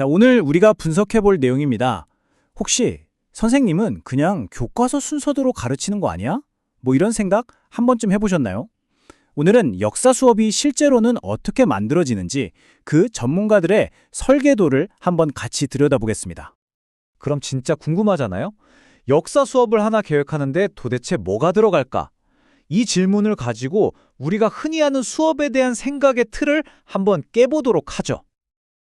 자, 오늘 우리가 분석해 볼 내용입니다. 혹시 선생님은 그냥 교과서 순서대로 가르치는 거 아니야? 뭐 이런 생각 한 번쯤 해보셨나요? 오늘은 역사 수업이 실제로는 어떻게 만들어지는지 그 전문가들의 설계도를 한번 같이 들여다보겠습니다. 그럼 진짜 궁금하잖아요? 역사 수업을 하나 계획하는데 도대체 뭐가 들어갈까? 이 질문을 가지고 우리가 흔히 하는 수업에 대한 생각의 틀을 한번 깨보도록 하죠.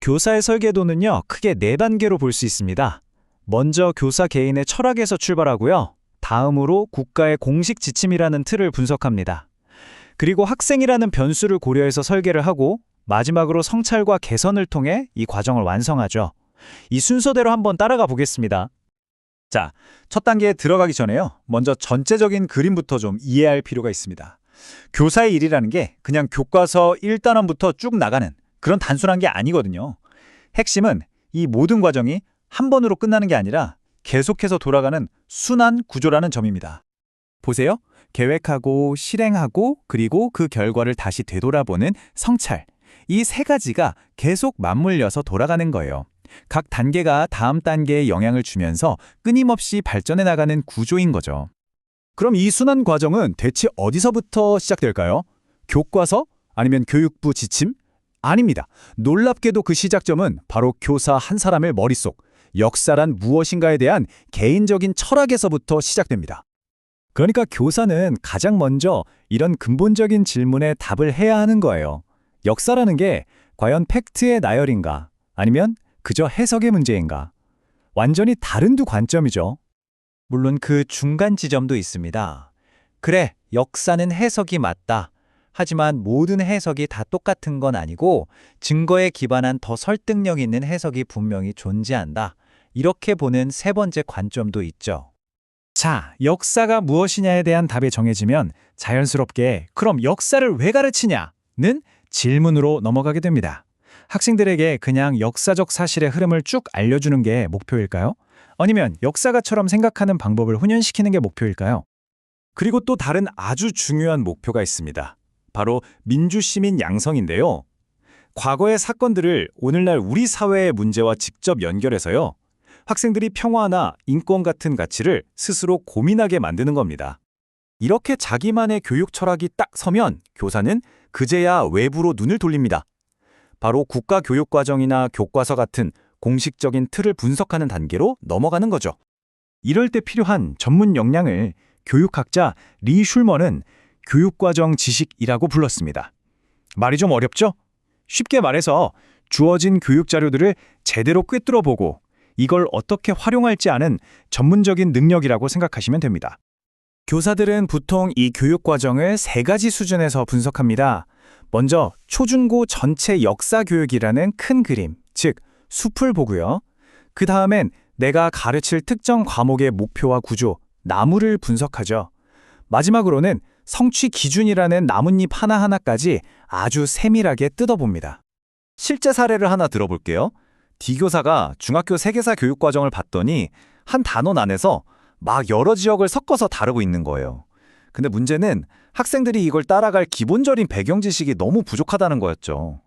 교사의 설계도는요, 크게 네 단계로 볼 수 있습니다. 먼저 교사 개인의 철학에서 출발하고요. 다음으로 국가의 공식 지침이라는 틀을 분석합니다. 그리고 학생이라는 변수를 고려해서 설계를 하고 마지막으로 성찰과 개선을 통해 이 과정을 완성하죠. 이 순서대로 한번 따라가 보겠습니다. 자, 첫 단계에 들어가기 전에요. 먼저 전체적인 그림부터 좀 이해할 필요가 있습니다. 교사의 일이라는 게 그냥 교과서 1단원부터 쭉 나가는 그런 단순한 게 아니거든요. 핵심은 이 모든 과정이 한 번으로 끝나는 게 아니라 계속해서 돌아가는 순환 구조라는 점입니다. 보세요. 계획하고 실행하고 그리고 그 결과를 다시 되돌아보는 성찰. 이 세 가지가 계속 맞물려서 돌아가는 거예요. 각 단계가 다음 단계에 영향을 주면서 끊임없이 발전해 나가는 구조인 거죠. 그럼 이 순환 과정은 대체 어디서부터 시작될까요? 교과서? 아니면 교육부 지침? 아닙니다. 놀랍게도 그 시작점은 바로 교사 한 사람의 머릿속, 역사란 무엇인가에 대한 개인적인 철학에서부터 시작됩니다. 그러니까 교사는 가장 먼저 이런 근본적인 질문에 답을 해야 하는 거예요. 역사라는 게 과연 팩트의 나열인가? 아니면 그저 해석의 문제인가? 완전히 다른 두 관점이죠. 물론 그 중간 지점도 있습니다. 그래, 역사는 해석이 맞다. 하지만 모든 해석이 다 똑같은 건 아니고 증거에 기반한 더 설득력 있는 해석이 분명히 존재한다. 이렇게 보는 세 번째 관점도 있죠. 자, 역사가 무엇이냐에 대한 답이 정해지면 자연스럽게 그럼 역사를 왜 가르치냐는 질문으로 넘어가게 됩니다. 학생들에게 그냥 역사적 사실의 흐름을 쭉 알려주는 게 목표일까요? 아니면 역사가처럼 생각하는 방법을 훈련시키는 게 목표일까요? 그리고 또 다른 아주 중요한 목표가 있습니다. 바로 민주시민 양성인데요. 과거의 사건들을 오늘날 우리 사회의 문제와 직접 연결해서요. 학생들이 평화나 인권 같은 가치를 스스로 고민하게 만드는 겁니다. 이렇게 자기만의 교육 철학이 딱 서면 교사는 그제야 외부로 눈을 돌립니다. 바로 국가 교육 과정이나 교과서 같은 공식적인 틀을 분석하는 단계로 넘어가는 거죠. 이럴 때 필요한 전문 역량을 교육학자 리 슐먼은 교육과정 지식이라고 불렀습니다. 말이 좀 어렵죠? 쉽게 말해서 주어진 교육 자료들을 제대로 꿰뚫어 보고 이걸 어떻게 활용할지 아는 전문적인 능력이라고 생각하시면 됩니다. 교사들은 보통 이 교육 과정을 세 가지 수준에서 분석합니다. 먼저 초중고 전체 역사 교육이라는 큰 그림, 즉 숲을 보고요. 그 다음엔 내가 가르칠 특정 과목의 목표와 구조, 나무를 분석하죠. 마지막으로는 성취 기준이라는 나뭇잎 하나하나까지 아주 세밀하게 뜯어봅니다. 실제 사례를 하나 들어볼게요. D교사가 중학교 세계사 교육 과정을 봤더니 한 단원 안에서 막 여러 지역을 섞어서 다루고 있는 거예요. 근데 문제는 학생들이 이걸 따라갈 기본적인 배경 지식이 너무 부족하다는 거였죠.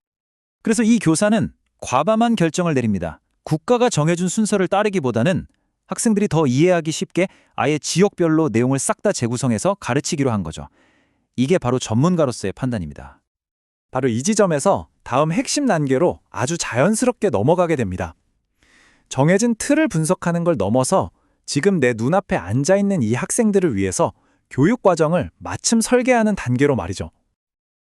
그래서 이 교사는 과감한 결정을 내립니다. 국가가 정해준 순서를 따르기보다는 학생들이 더 이해하기 쉽게 아예 지역별로 내용을 싹 다 재구성해서 가르치기로 한 거죠. 이게 바로 전문가로서의 판단입니다. 바로 이 지점에서 다음 핵심 단계로 아주 자연스럽게 넘어가게 됩니다. 정해진 틀을 분석하는 걸 넘어서 지금 내 눈앞에 앉아 있는 이 학생들을 위해서 교육 과정을 마침 설계하는 단계로 말이죠.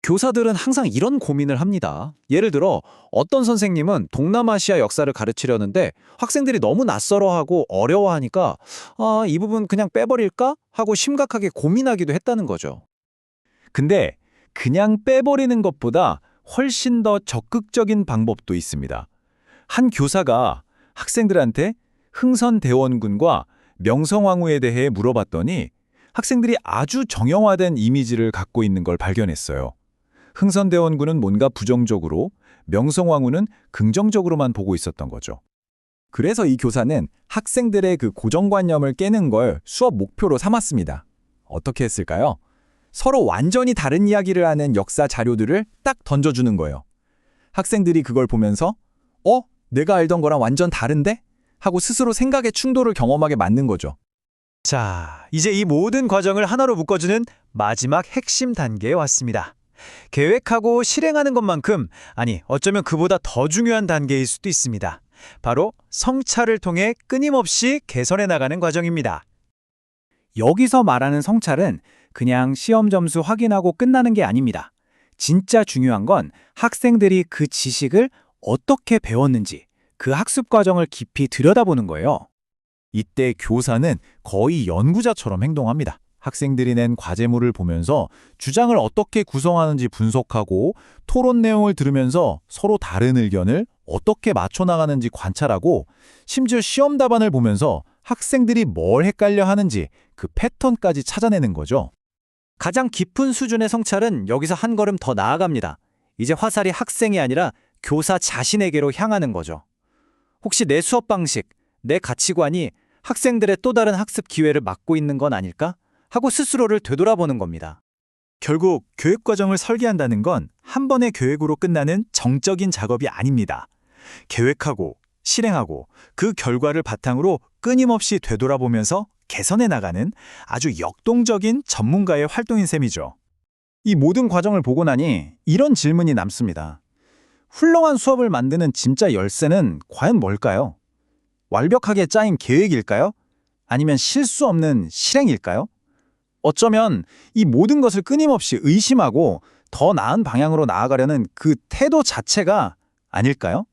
교사들은 항상 이런 고민을 합니다. 예를 들어 어떤 선생님은 동남아시아 역사를 가르치려는데 학생들이 너무 낯설어하고 어려워하니까 아, 이 부분 그냥 빼버릴까 하고 심각하게 고민하기도 했다는 거죠. 근데 그냥 빼버리는 것보다 훨씬 더 적극적인 방법도 있습니다. 한 교사가 학생들한테 흥선대원군과 명성황후에 대해 물어봤더니 학생들이 아주 정형화된 이미지를 갖고 있는 걸 발견했어요. 흥선대원군은 뭔가 부정적으로, 명성황후는 긍정적으로만 보고 있었던 거죠. 그래서 이 교사는 학생들의 그 고정관념을 깨는 걸 수업 목표로 삼았습니다. 어떻게 했을까요? 서로 완전히 다른 이야기를 하는 역사 자료들을 딱 던져주는 거예요. 학생들이 그걸 보면서 어? 내가 알던 거랑 완전 다른데? 하고 스스로 생각의 충돌을 경험하게 만든 거죠. 자, 이제 이 모든 과정을 하나로 묶어주는 마지막 핵심 단계에 왔습니다. 계획하고 실행하는 것만큼, 아니, 어쩌면 그보다 더 중요한 단계일 수도 있습니다. 바로 성찰을 통해 끊임없이 개선해 나가는 과정입니다. 여기서 말하는 성찰은 그냥 시험 점수 확인하고 끝나는 게 아닙니다. 진짜 중요한 건 학생들이 그 지식을 어떻게 배웠는지 그 학습 과정을 깊이 들여다보는 거예요. 이때 교사는 거의 연구자처럼 행동합니다. 학생들이 낸 과제물을 보면서 주장을 어떻게 구성하는지 분석하고 토론 내용을 들으면서 서로 다른 의견을 어떻게 맞춰나가는지 관찰하고 심지어 시험 답안을 보면서 학생들이 뭘 헷갈려 하는지 그 패턴까지 찾아내는 거죠. 가장 깊은 수준의 성찰은 여기서 한 걸음 더 나아갑니다. 이제 화살이 학생이 아니라 교사 자신에게로 향하는 거죠. 혹시 내 수업 방식, 내 가치관이 학생들의 또 다른 학습 기회를 막고 있는 건 아닐까? 하고 스스로를 되돌아보는 겁니다. 결국 교육 과정을 설계한다는 건 한 번의 계획으로 끝나는 정적인 작업이 아닙니다. 계획하고 실행하고 그 결과를 바탕으로 끊임없이 되돌아보면서 개선해 나가는 아주 역동적인 전문가의 활동인 셈이죠. 이 모든 과정을 보고 나니 이런 질문이 남습니다. 훌륭한 수업을 만드는 진짜 열쇠는 과연 뭘까요? 완벽하게 짜인 계획일까요? 아니면 실수 없는 실행일까요? 어쩌면 이 모든 것을 끊임없이 의심하고 더 나은 방향으로 나아가려는 그 태도 자체가 아닐까요?